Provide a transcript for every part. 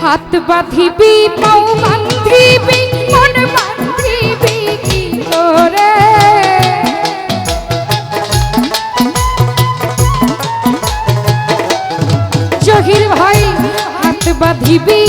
হাত বাঁধিবি পাও বাঁধিবি মন বাঁধিবি কি করে? জহির ভাই হাত বাঁধিবি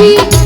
Thank you.